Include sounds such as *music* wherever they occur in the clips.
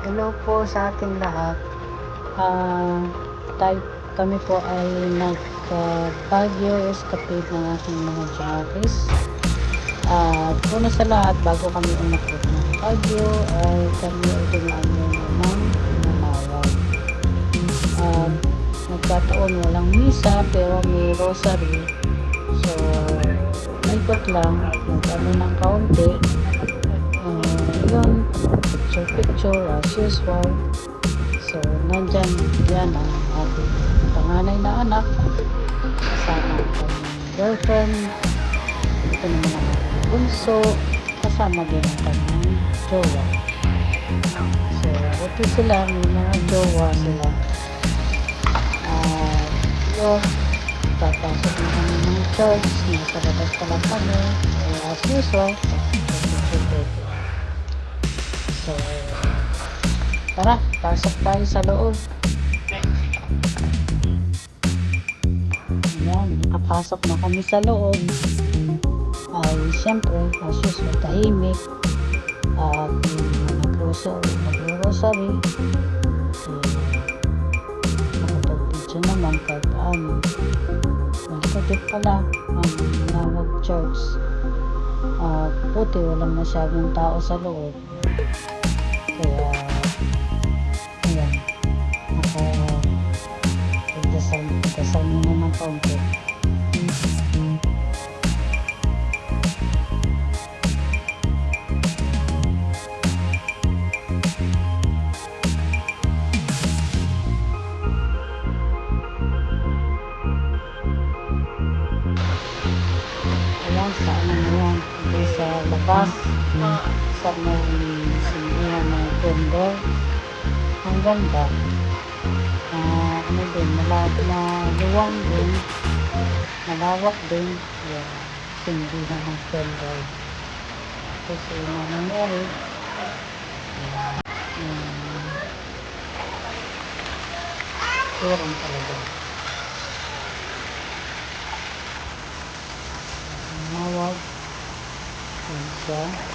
Hello po sa ating lahat. Ah, tayo, kami po ay nagka-Baguio escapade ng aking mga Jackies. At una sa lahat, bago kami umakot ng Baguio, ay kami ay dumaan muna ng Namawaw. At nagkataon walang misa, pero may rosary. So, ikot lang, nag-ano ng kaunti. Uh, yun, picture picture as usual. So, nandyan yan ang ating panganay na anak. Kasama ang girlfriend. Ito naman ang bunso. Kasama din ang kanyang jowa. So, ito sila, may mga jowa sila. Ah, yun, papasok na kami ng church. Nasa labas pa lang kami. Eh, as usual. So, tara, pasok tayo sa loob. Ayan, nakapasok na kami sa loob. Ay, siyempre, as usual, tahimik. At mga nag-rosary, nag-rosary. Nakapag-video naman kahit paano. Malapit pala ang nawag church. At puti, walang masyadong tao sa loob. Kaya, ayan, naka, pagdasal muna ng kaunti. Ayan, sa ano na yan, ito sa labas, sa may vendor. Ang ganda. Ah, ano din, malawak na luwang din. Malawak din. Yan, simbihan ng vendor. Kasi nangyari. Yan. Yan. Turong talaga. Mawag. Yan siya.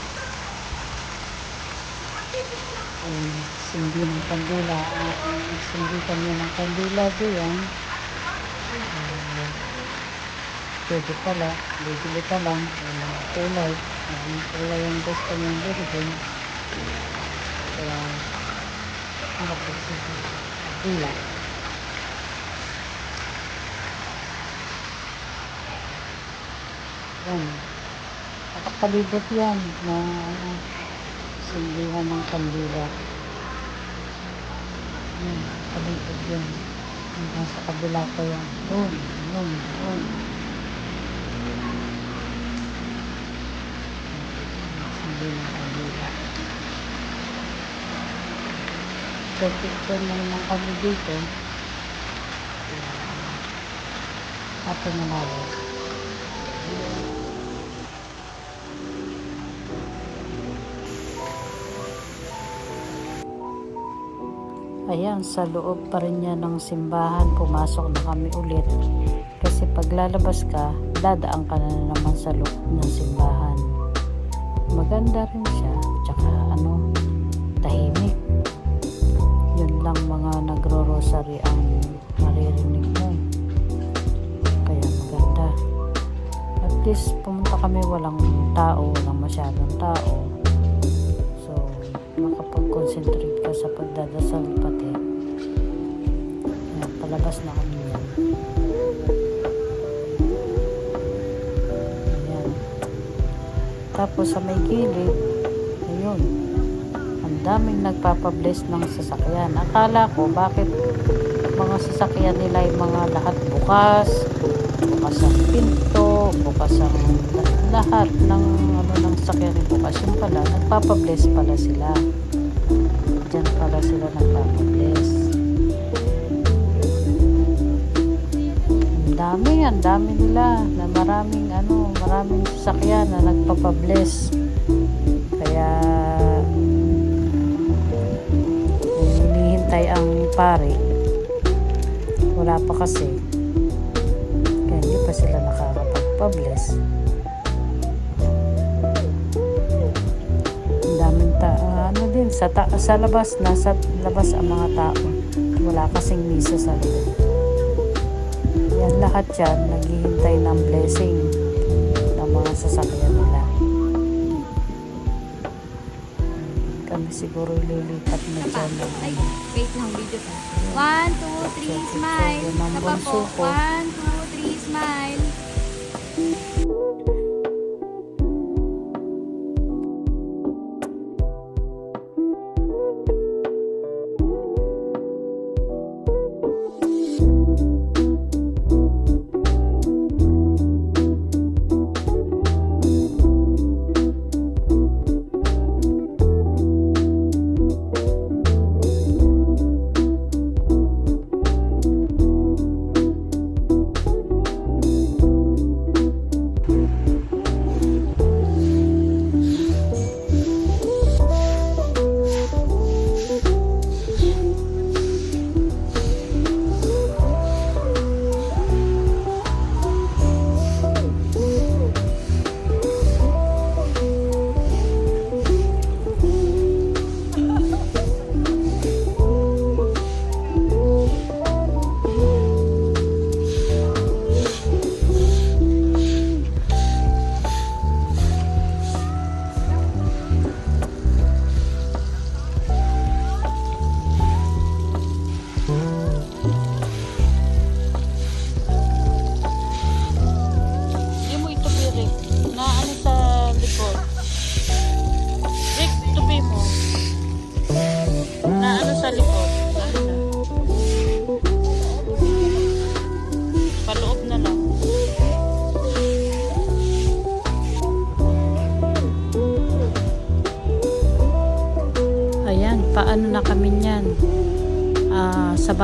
Ay, sindi ng kandila. Uh, sindi kami ng kandila diyan. Uh, pwede pala. Bibili ka lang. Uh, kulay. Uh, kulay yung gusto niyong bilhin. Kaya, nakapagsisigil. Kandila. Yan. Nakapalibot yan na sindihan ng kandila. Yan, palibot yan. Hanggang sa kabila ko yan. Doon, doon, doon. Sindi ng kandila. So, picture lang lang kami dito. Ato na natin. Ayan, sa loob pa rin niya ng simbahan, pumasok na kami ulit. Kasi paglalabas ka, dadaan ka na naman sa loob ng simbahan. Maganda rin siya, tsaka ano, tahimik. Yun lang mga nagro-rosary ang maririnig mo. Kaya maganda. At least pumunta kami walang tao, walang masyadong tao. So, makapag-concentrate ka sa pagdadasal pati. Palabas na kami yan. Ayan. Tapos sa may gilid, ayun, ang daming nagpapabless ng sasakyan. Akala ko, bakit mga sasakyan nila ay mga lahat bukas, bukas ang pinto, bukas ang lahat ng ano ng sakyan bukas. Yung pala, nagpapabless pala sila. Diyan pala sila nagpapabless. Ang dami, ang dami nila na maraming ano, maraming sasakyan na nagpapabless. Kaya hinihintay ang pare. Wala pa kasi. Kaya hindi pa sila nakakapagpabless. Ang daming ta, ah, ano din, sa, ta, sa labas, nasa labas ang mga tao. Wala kasing misa sa loob. Yan lahat yan, naghihintay ng blessing ng mga sasakyan nila. Kami siguro lilipat na dyan. Ay, wait lang, video 1, 2, 3, smile. Tapos ano po, 1, 2,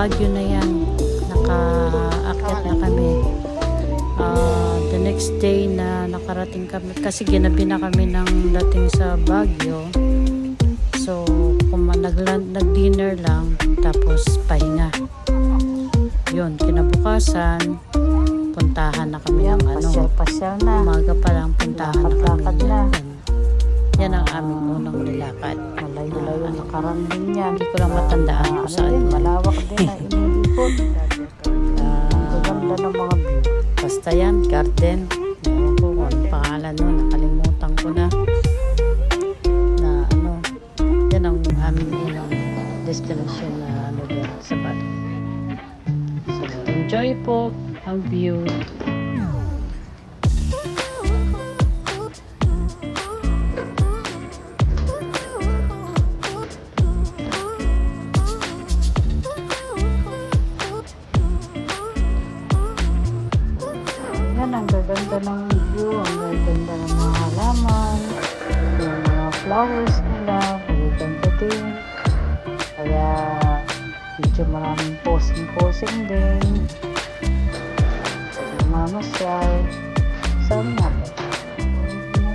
Baguio na yan. Nakaakyat na kami. Ah, the next day na nakarating kami kasi ginabi na kami ng dating sa Baguio so nag-dinner lang tapos pahinga yun kinabukasan puntahan na kami ng ano Pasyal-pasyal na. umaga pa lang puntahan na kami Lakad-lakad na. Yan, ang aming unang nilakad Malayo-layo na karanding yan. hindi ko lang matandaan kung Ano saan din, malawak din na *laughs* iniipon. Ah, Ang ganda ng mga view. Basta yan, garden. Ewan ko kung ano pangalan nun, nakalimutan ko na. Na ano, yan ang aming unang destination na ano doon sa Bali. So, enjoy po ang view. Gaganda ng view, ang gaganda ng mga halaman, yung mga flowers nila, magaganda din. Kaya, medyo maraming posing-posing din. Mamasyal. Saan nga?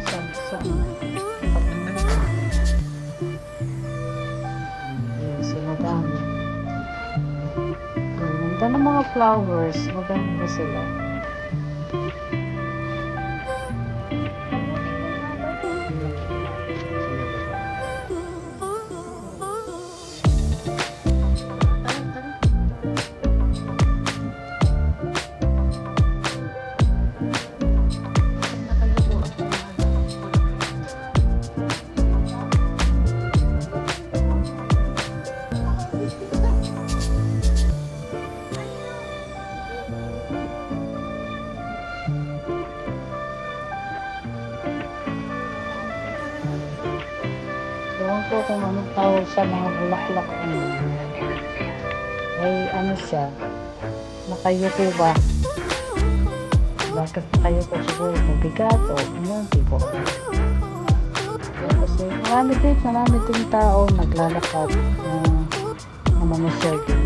Saan? Saan? Yun, si Madami. Ang ganda ng mga flowers. Maganda sila. Nakayuko ba? Bakit nakayuko siguro? Mabigat o ano, ko. Kaya Kasi marami din, marami din tao naglalakad na na mamasyal din.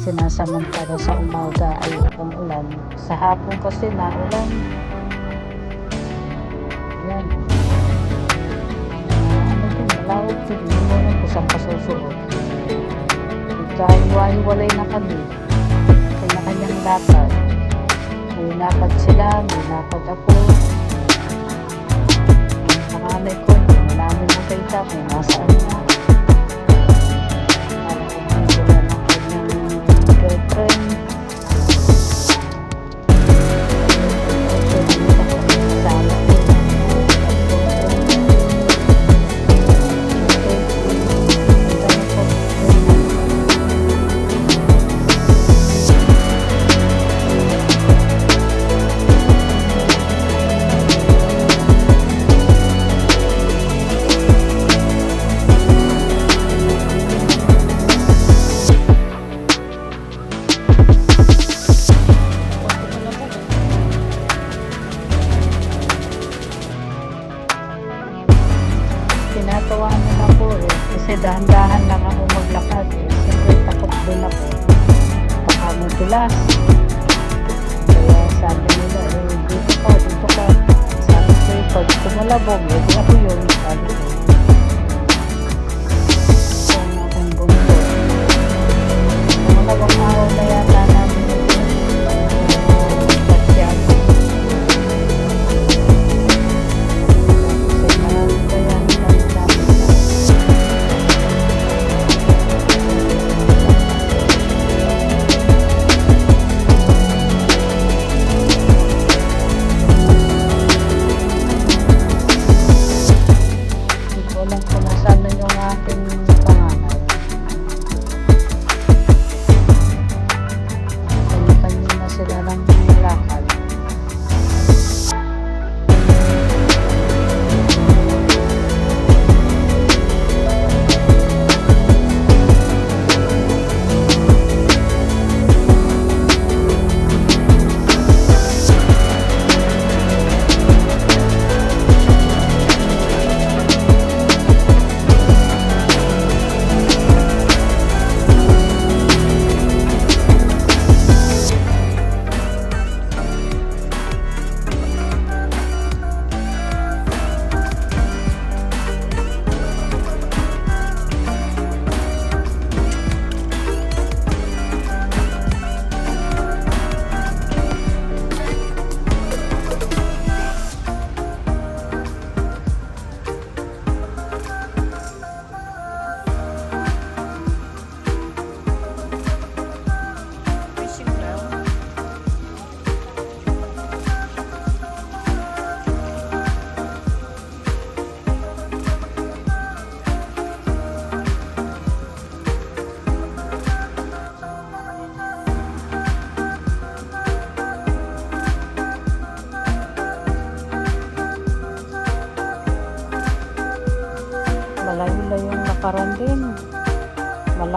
Sinasamantala sa umaga ay ang ulan. Sa hapon kasi na ulan. Yan. ano din, malawag din. Hindi mo alam kung saan ka susuot. Nagkahiwa-hiwalay na kami. Kanya-kanyang lakad. May lakad sila, may lakad ako. Panganay ko, hindi namin kay Jack, eh, nasaan na? Para kung sila ng kanyang girlfriend.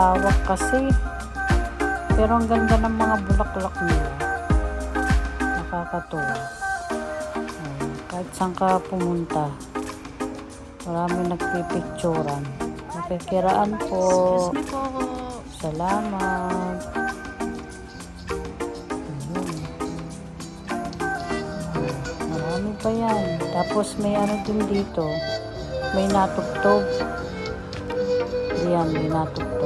Malawak kasi. Pero ang ganda ng mga bulaklak nila. Nakakatuwa. Ayun, kahit saan ka pumunta. Marami nagpipicturan. Nakikiraan po. Salamat. Ayun. Marami pa yan. Tapos may ano din dito. May natugtog. Yan, may natugtog.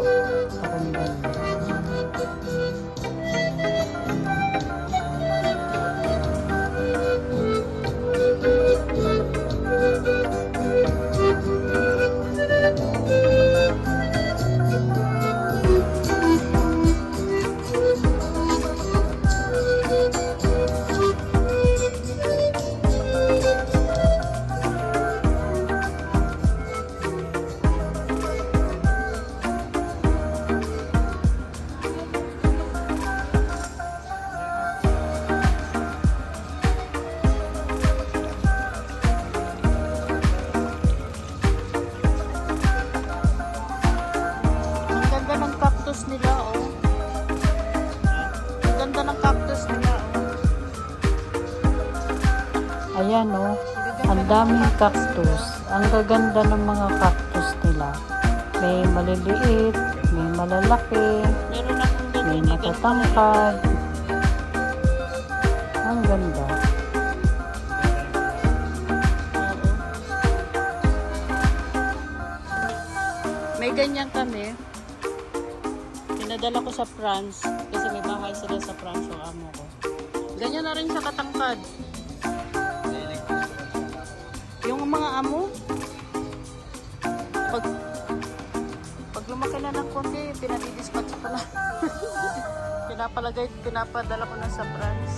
Cactus. Ang gaganda ng mga cactus nila. May maliliit, may malalaki, may matatangkad. Ang ganda. May ganyan kami. Pinadala ko sa France kasi may bahay sila sa France yung amo ko. Ganyan na rin siya katangkad. Yung mga amo, pag pag lumaki na ng konti, pinadidispatch ko na. *laughs* Pinapalagay, pinapadala ko na sa branch.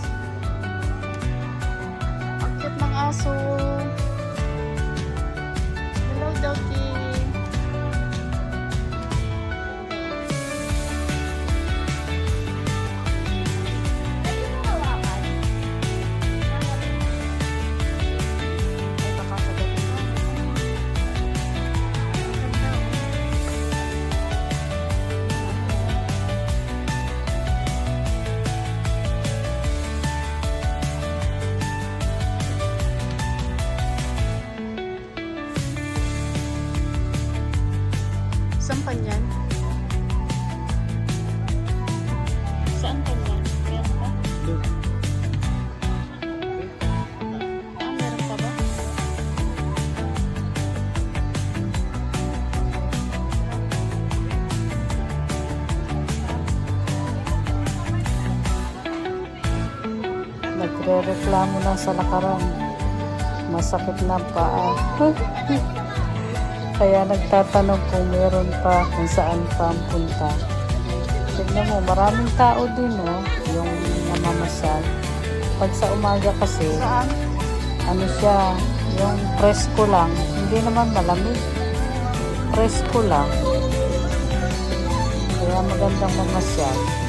Ang cute ng aso. Hello, doggy. Nagre-reklamo na sa lakaran. Masakit na paa. *laughs* Kaya nagtatanong kung meron pa kung saan pa ang punta. Tignan mo, maraming tao din, no? Yung namamasyal. Pag sa umaga kasi, ano siya, yung presko lang. Hindi naman malamig. Presko lang. Kaya magandang mamasyal.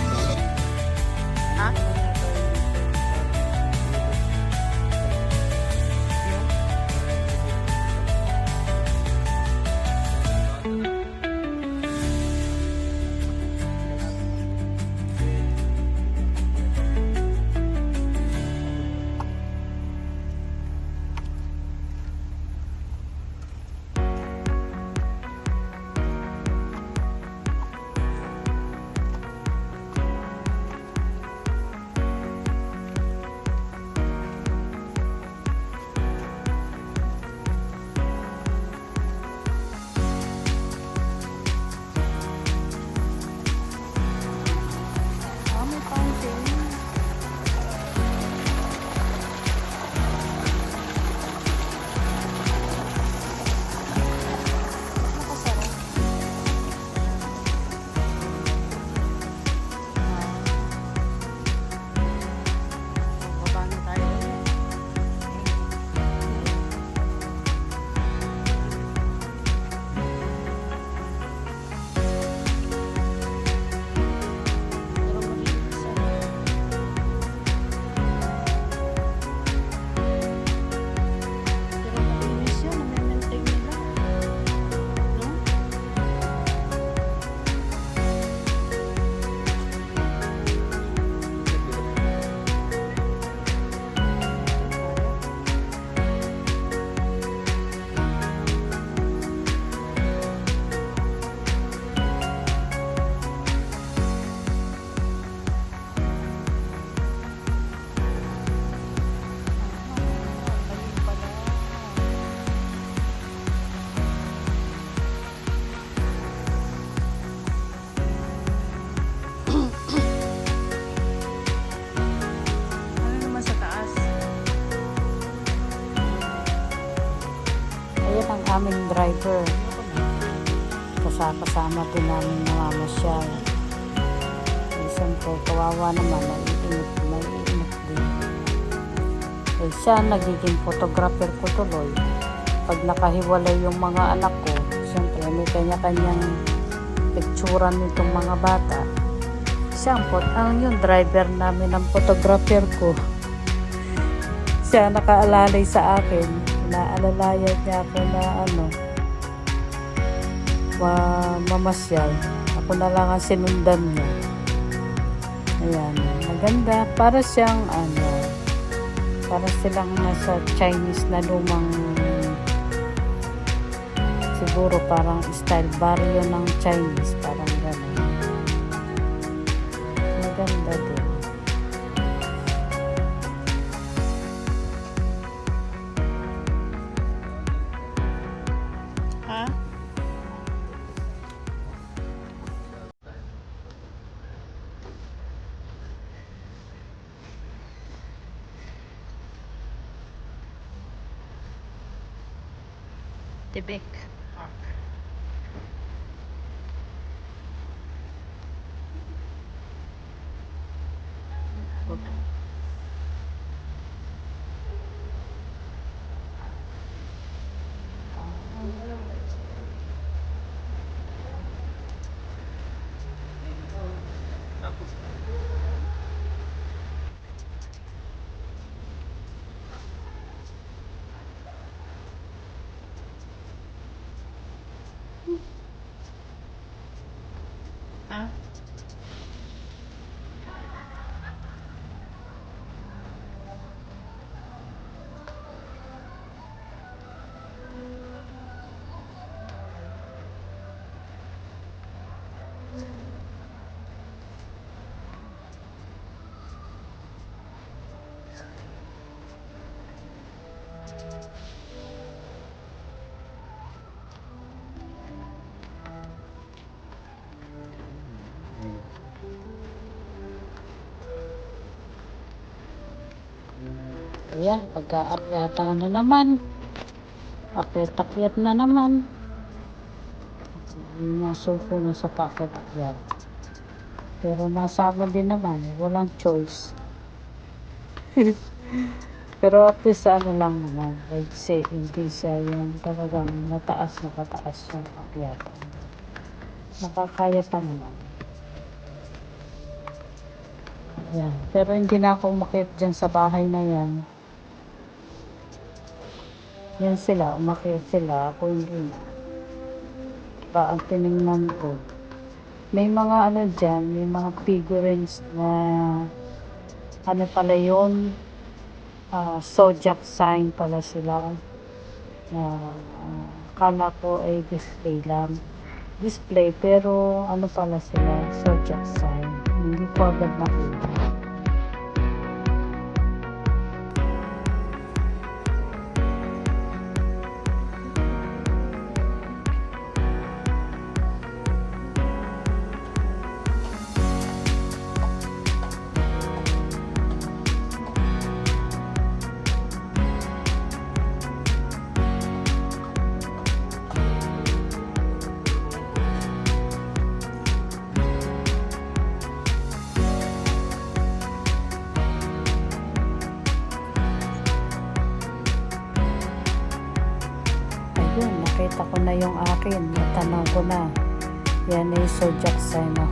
Aming driver. Kasama din namin namamasyal. Eh, siyempre, kawawa naman, naiinip, naiinip din. Eh, siya nagiging photographer ko tuloy. Pag nakahiwalay yung mga anak ko, siyempre, may kanya-kanyang picturean nitong mga bata. Siya ang, yung driver namin ng photographer ko. Siya nakaalalay sa akin. Naalalayan niya ako na ano, mamasyal. Ako na lang ang sinundan niya. Ayan, maganda. Para siyang ano, para silang nasa Chinese na lumang siguro parang style barrio ng Chinese, Ayan, pagka-akyatan na naman. Akyat-akyat na naman. Nasuko na sa pakyat-akyat. Pero nasama din naman, walang choice. *laughs* Pero at least ano lang naman, like say, hindi siya yung talagang mataas na pataas yung akyatan. Nakakaya pa naman. Yan. Pero hindi na ako umakit dyan sa bahay na yan. Yan sila, umakit sila. Ako hindi na. Ba, ang tinignan ko. May mga ano dyan, may mga figurines na ano pala yun, ah, zodiac sign pala sila. Na ah, kala ko ay display lang. Display, pero ano pala sila, zodiac sign. Hindi ko agad nakita.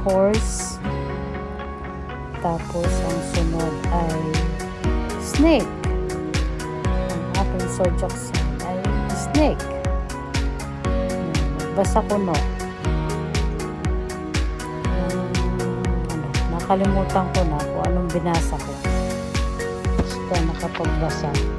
Horse. Tapos, ang sunod ay snake. Ang aking zodiac ay snake. Yan, Basa ko no. Yung, ano, nakalimutan ko na kung anong binasa ko. Basta nakapagbasa.